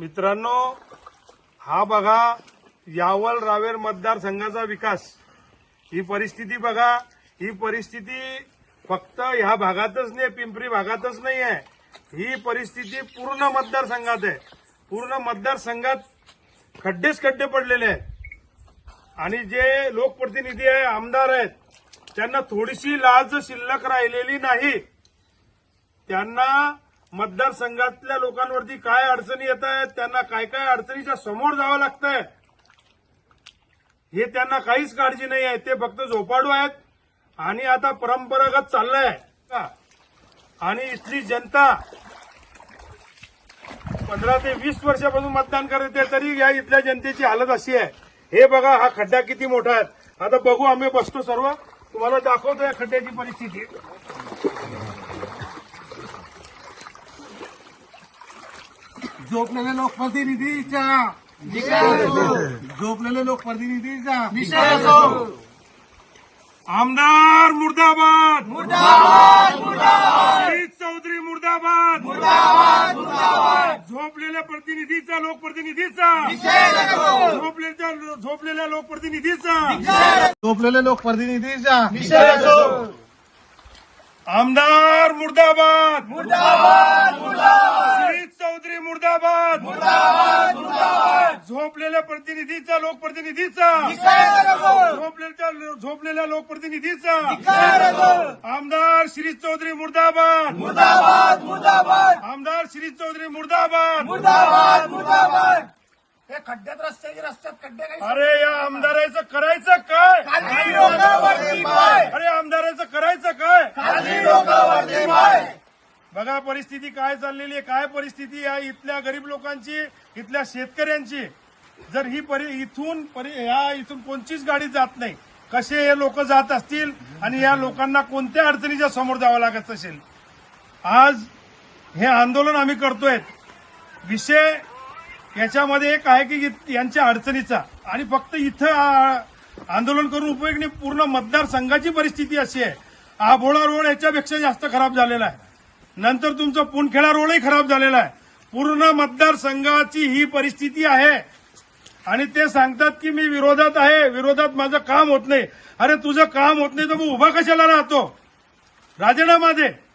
मित्रांनो हा बघा यावल रावेर मतदारसंघाचा विकास. ही परिस्थिती बघा ही परिस्थिती फक्त ह्या भागातच नाही पिंपरी भागातच नाही आहे. ही परिस्थिती पूर्ण मतदारसंघात आहे. पूर्ण मतदारसंघात खड्डेच खड्डे पडलेले आहेत. आणि जे लोकप्रतिनिधी आहे आमदार आहेत त्यांना थोडीशी लाज शिल्लक राहिलेली नाही. त्यांना मतदारसंघातल्या लोकांवरती काय अडचणी येत आहेत त्यांना काय काय अडचणीच्या समोर जावं लागतंय हे त्यांना काहीच काळजी नाही आहे ते फक्त झोपाडू आहेत. आणि आता परंपरागत चाललंय. आणि इथली जनता पंधरा ते वीस वर्षापासून मतदान करते तरी या इथल्या जनतेची हालत अशी आहे. हे बघा हा खड्डा किती मोठा आहे. आता बघू आम्ही बसतो सर्व. तुम्हाला दाखवतो या खड्ड्याची परिस्थिती. झोपलेल्या लोकप्रतिनिधीच्या झोपलेल्या लोकप्रतिनिधीच्या आमदार मुर्दाबाद. मुर्दाबाद चौधरी मुर्दाबाद. मुर्दाबाद मुर्दाबाद झोपलेल्या प्रतिनिधीचा. लोकप्रतिनिधीचा झोपलेल्या झोपलेल्या लोकप्रतिनिधीचा झोपलेल्या लोकप्रतिनिधीचा आमदार मुर्दाबाद. मुर्दाबाद श्री चौधरी मुर्दाबाद. मुर्दाबाद मुर्दाबाद. झोपलेल्या प्रतिनिधीचा लोकप्रतिनिधीचा. झोपलेल्या झोपलेल्या लोकप्रतिनिधीचा. आमदार श्री चौधरी मुर्दाबाद. मुर्दाबाद मुर्दाबाद. आमदार श्री चौधरी मुर्दाबाद. मुर्दाबाद मुर्दाबाद. खड्ड्यात रस्त्याचे रस्त्यात खड्डे काही अरे या आमदाराचं करायचं काय? अरे आमदाराचं करायचं काय? बघा परिस्थिती काय चाललेली आहे काय परिस्थिती आहे इथल्या गरीब लोकांची इथल्या शेतकऱ्यांची. जर ही परि इथून परि ह्या इथून कोणतीच गाडी जात नाही. कसे हे लोक जात असतील आणि या लोकांना कोणत्या अडचणीच्या समोर जावं लागत असेल? आज हे आंदोलन आम्ही करतोय. विषय याच्यामध्ये एक आहे की यांच्या अडचणीचा. आणि फक्त इथं आंदोलन करून उपयोग नाही पूर्ण मतदारसंघाची परिस्थिती अशी आहे. आभोळा रोड याच्यापेक्षा जास्त खराब झालेला आहे. नंतर तुमचा पुणखेडा रोडही खराब झालेला आहे. पूर्ण मतदारसंघाची ही परिस्थिती आहे. आणि ते सांगतात की मी विरोधात आहे. विरोधात माझं काम होत नाही. अरे तुझं काम होत नाही तर मग उभा कशाला राहतो? राजीनामा दे.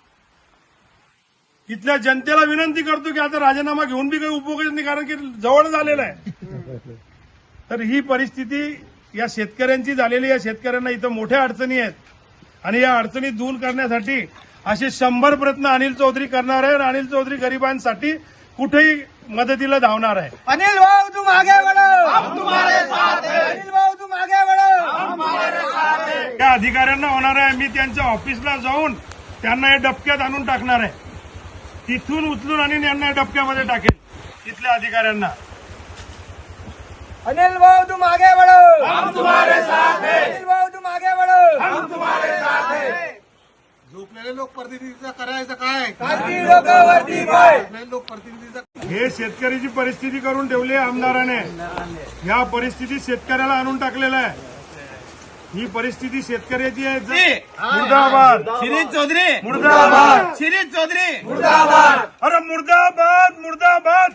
इथल्या जनतेला विनंती करतो की आता राजीनामा घेऊन बी काही उपयोगच नाही कारण की जवळ झालेला आहे. तर ही परिस्थिती या शेतकऱ्यांची झालेली या शेतकऱ्यांना इथं मोठ्या अडचणी आहेत. आणि या अडचणी दूर करण्यासाठी असे शंभर प्रयत्न अनिल चौधरी करणार आहे आणि अनिल चौधरी गरिबांसाठी कुठेही मदतीला धावणार आहे. अनिल भाऊ तुम आगे साथ हैं. अनिल भाऊ तुम आगे बढ़ो त्या अधिकाऱ्यांना होणार आहे. मी त्यांच्या ऑफिसला जाऊन त्यांना हे डबक्यात आणून टाकणार आहे. तिथून उचलून आणि यांना डबक्यामध्ये टाकेल. तिथल्या अधिकाऱ्यांना. अनिल भाऊ तुम आगे बढ़ो हम तुम्हारे साथ हैं. अनिल भाऊ तुम आगे बढ़ो हम तुम्हारे साथ हैं. लोकप्रतिनिधीचं करायचं काय खासगी लोकांवरती लोकप्रतिनिधीचं हे शेतकऱ्याची परिस्थिती करून ठेवली आहे आमदाराने. या परिस्थितीत शेतकऱ्याला आणून टाकलेलं आहे. ही परिस्थिती शेतकऱ्याची आहे. मुर्दाबाद. शिरीष चौधरी. मुर्दाबाद. शिरीष चौधरी. अरे मुर्दाबाद मुर्दाबाद.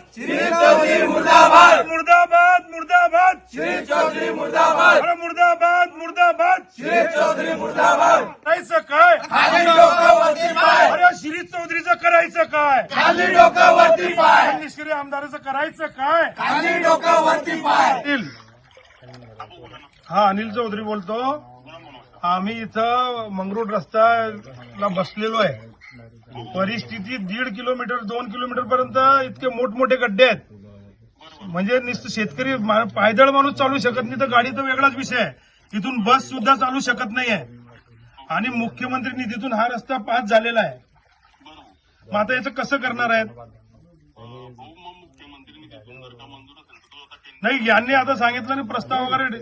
चौधरी मुर्दाबाद. मुर्दाबाद मुर्दाबाद. शिरीष चौधरी मुर्दाबाद. अरे मुर्दाबाद मुर्दाबाद. शिरीष चौधरी मुर्दाबाद. करायचं काय? खाली डोकावरती पाय. अरे शिरीष चौधरीचं करायचं काय? खाली डोकावरती पाय. निष्क्रिय आमदाराचं करायचं काय? खाली डोकावरती पाय. हा अनिल चौधरी बोलतो. आम्ही इथं मंगरूळ रस्त्याला बसलेलो आहे. परिस्थिती दीड किलोमीटर दोन किलोमीटर पर्यंत इतके मोठमोठे गड्डे आहेत. म्हणजे नुसतं शेतकरी पायदळ माणूस चालू शकत नाही तर गाडी तर वेगळाच विषय आहे. इथून बस सुद्धा चालू शकत नाही आहे आणि मुख्यमंत्री निधीतून हा रस्ता पास झालेला आहे. मग आता याचं कसं करणार आहेत? नाही यांनी आता सांगितलं नाही प्रस्ताव वगैरे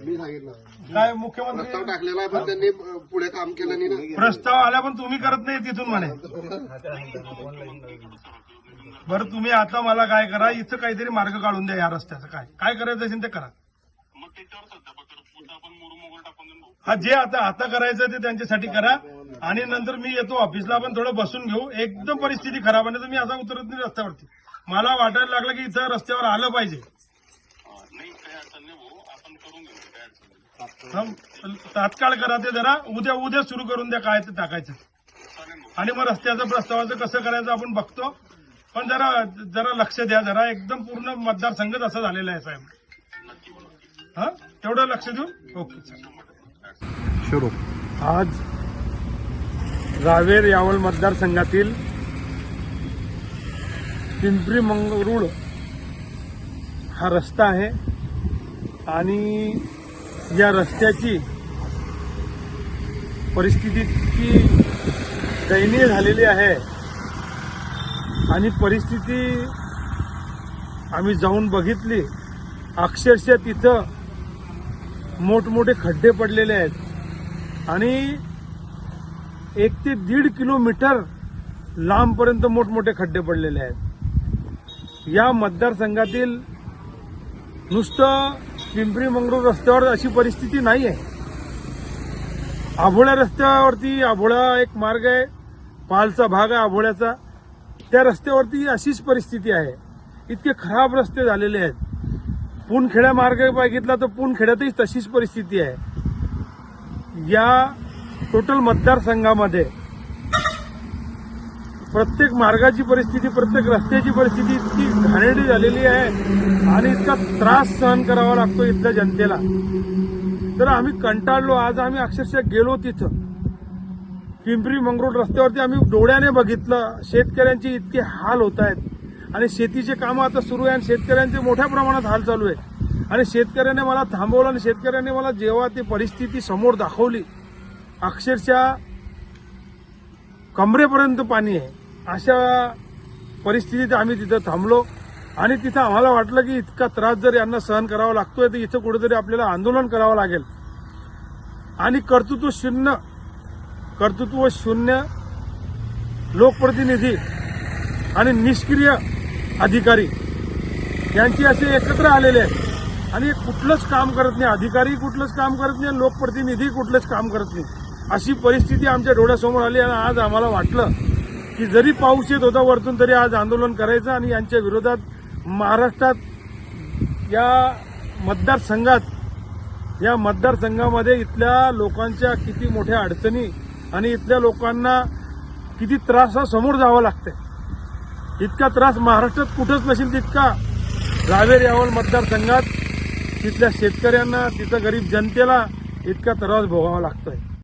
मी सांगितलं. काय प्रस्ताव मुख्यमंत्री टाकलेला आहे पण त्यांनी पुढे काम केलं नाही ना. प्रस्ताव आला पण तुम्ही करत नाही तिथून म्हणे. बरं तुम्ही आता मला काय करा इथं काहीतरी मार्ग काढून द्या या रस्त्याचा. काय? काय करायचं असेल ते करा. हा जे आता आता करायचं ते त्यांच्यासाठी करा. आणि नंतर मी येतो ऑफिसला आपण थोडं बसून घेऊ. एकदम परिस्थिती खराब आहे ना तर मी असा उतरत नाही रस्त्यावरती. मला वाटायला लागलं की इथं रस्त्यावर आलं पाहिजे. तात्काळ करा ते जरा. उद्या उद्या सुरू करून द्या काय ते टाकायचं. आणि मग रस्त्याचं प्रस्तावाचं कसं करायचं आपण बघतो. पण जरा जरा लक्ष द्या जरा. एकदम पूर्ण मतदारसंघच असं झालेला आहे साहेब. हा? तेवढं लक्ष देऊ ओके सुरू. आज रावेर यावल मतदारसंघातील पिंपरी मंगरुळ हा रस्ता आहे. आणि या रस्त्याची परिस्थिती इतकी दयनीय झालेली आहे. आणि परिस्थिती आम्ही जाऊन बघितली. अक्षरशः तिथं मोठमोठे खड्डे पडलेले आहेत. आणि एक ते दीड किलोमीटर लांबपर्यंत मोठमोठे खड्डे पडलेले आहेत. या मतदारसंघातील नुसतं पिंपरी मंगरूळ रस्त्यावर अशी परिस्थिती नाही आहे आभोळ्या रस्त्यावरती आभोळा एक मार्ग आहे. पालचा भाग आहे आभोळ्याचा. त्या रस्त्यावरती अशीच परिस्थिती आहे. इतके खराब रस्ते झालेले आहेत. पुणखेड्या मार्ग बघितला तर पुणखेड्यातही तशीच परिस्थिती आहे. या टोटल मतदारसंघामध्ये प्रत्येक मार्गाची परिस्थिती प्रत्येक रस्त्याची परिस्थिती इतकी घाणेरडी झालेली आहे आणि इतका त्रास सहन करावा लागतो इथल्या जनतेला. तर आम्ही कंटाळलो आज आम्ही अक्षरशः गेलो तिथं. पिंपरी मंगरूळ रस्त्यावरती आम्ही डोळ्याने बघितलं शेतकऱ्यांचे इतके हाल होत आहेत. आणि शेतीचे कामं आता सुरू आहे आणि शेतकऱ्यांचे मोठ्या प्रमाणात हाल चालू आहे आणि शेतकऱ्याने मला थांबवलं आणि शेतकऱ्याने मला जेव्हा ती परिस्थिती समोर दाखवली अक्षरशः कमरेपर्यंत पाणी आहे. अशा परिस्थितीत आम्ही तिथं थांबलो. आणि तिथं आम्हाला वाटलं की इतका त्रास जर यांना सहन करावा लागतोय तर इथं कुठेतरी आपल्याला आंदोलन करावं लागेल. आणि कर्तृत्व शून्य कर्तृत्व शून्य लोकप्रतिनिधी आणि निष्क्रिय अधिकारी यांची असे एकत्र आलेले आहेत. आणि कुठलंच काम करत नाही अधिकारी कुठलंच काम करत नाही आणि लोकप्रतिनिधी कुठलंच काम करत नाही. अशी परिस्थिती आमच्या डोळ्यासमोर आली आणि आज आम्हाला वाटलं की जरी पाऊस येत होता वरतून तरी आज आंदोलन करायचं आणि यांच्या विरोधात महाराष्ट्रात या मतदारसंघात या मतदारसंघामध्ये इथल्या लोकांच्या किती मोठ्या अडचणी आणि इथल्या लोकांना किती त्रासासमोर जावं लागतंय. इतका त्रास महाराष्ट्रात कुठंच नसेल तितका. रावेर यावल मतदारसंघात तिथल्या शेतकऱ्यांना तिथं गरीब जनतेला इतका त्रास भोगावा लागतोय.